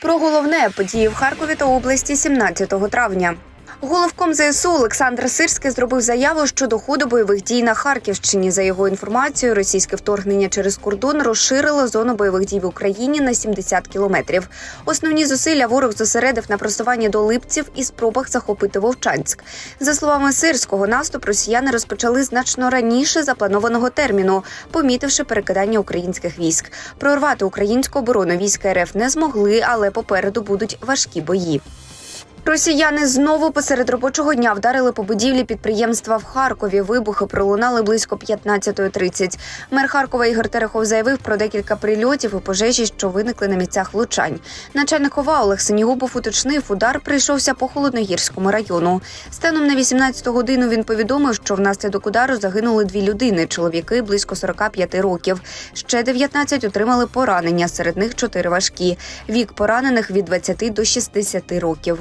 Про головне події в Харкові та області 17 травня. Головком ЗСУ Олександр Сирський зробив заяву щодо ходу бойових дій на Харківщині. За його інформацією, російське вторгнення через кордон розширило зону бойових дій в Україні на 70 кілометрів. Основні зусилля ворог зосередив на просуванні до Липців і спробах захопити Вовчанськ. За словами Сирського, наступ росіяни розпочали значно раніше запланованого терміну, помітивши перекидання українських військ. Прорвати українську оборону війська РФ не змогли, але попереду будуть важкі бої. Росіяни знову посеред робочого дня вдарили по будівлі підприємства в Харкові. Вибухи пролунали близько 15.30. Мер Харкова Ігор Терехов заявив про декілька прильотів і пожежі, що виникли на місцях влучань. Начальник ОВА Олег Синігубов уточнив, удар прийшовся по холодногірському району. Станом на 18 годину він повідомив, що внаслідок удару загинули дві людини: чоловіки близько 45 років. Ще 19 отримали поранення. Серед них чотири важкі. Вік поранених від 20 до 60 років.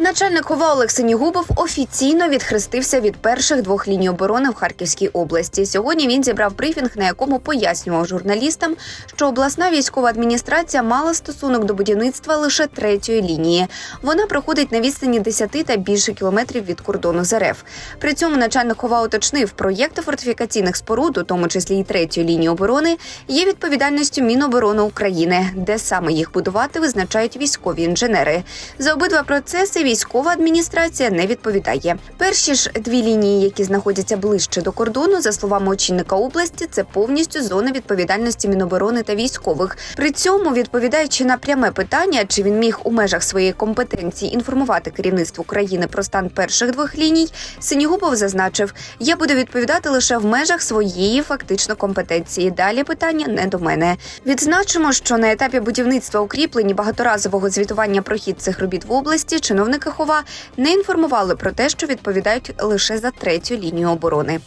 Начальник ХОВА Олег Синігубов офіційно відхрестився від перших двох ліній оборони в Харківській області. Сьогодні він зібрав брифінг, на якому пояснював журналістам, що обласна військова адміністрація мала стосунок до будівництва лише третьої лінії. Вона проходить на відстані 10 та більше кілометрів від кордону з. При цьому начальник ХОВА уточнив, проєкти фортифікаційних споруд, у тому числі і третьої лінії оборони, є відповідальністю Міноборони України, де саме їх будувати визначають військові інженери. За обидва процеси військова адміністрація не відповідає. Перші ж дві лінії, які знаходяться ближче до кордону, за словами очільника області, це повністю зона відповідальності Міноборони та військових. При цьому, відповідаючи на пряме питання, чи він міг у межах своєї компетенції інформувати керівництво країни про стан перших двох ліній, Синігубов зазначив: я буду відповідати лише в межах своєї фактично компетенції. Далі питання не до мене. Відзначимо, що на етапі будівництва укріплень і багаторазового звітування про хід цих робіт в області чиновники Хова не інформували про те, що відповідають лише за третю лінію оборони.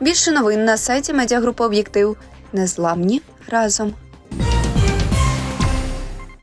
Більше новин на сайті медіагрупи Об'єктив. Незламні разом.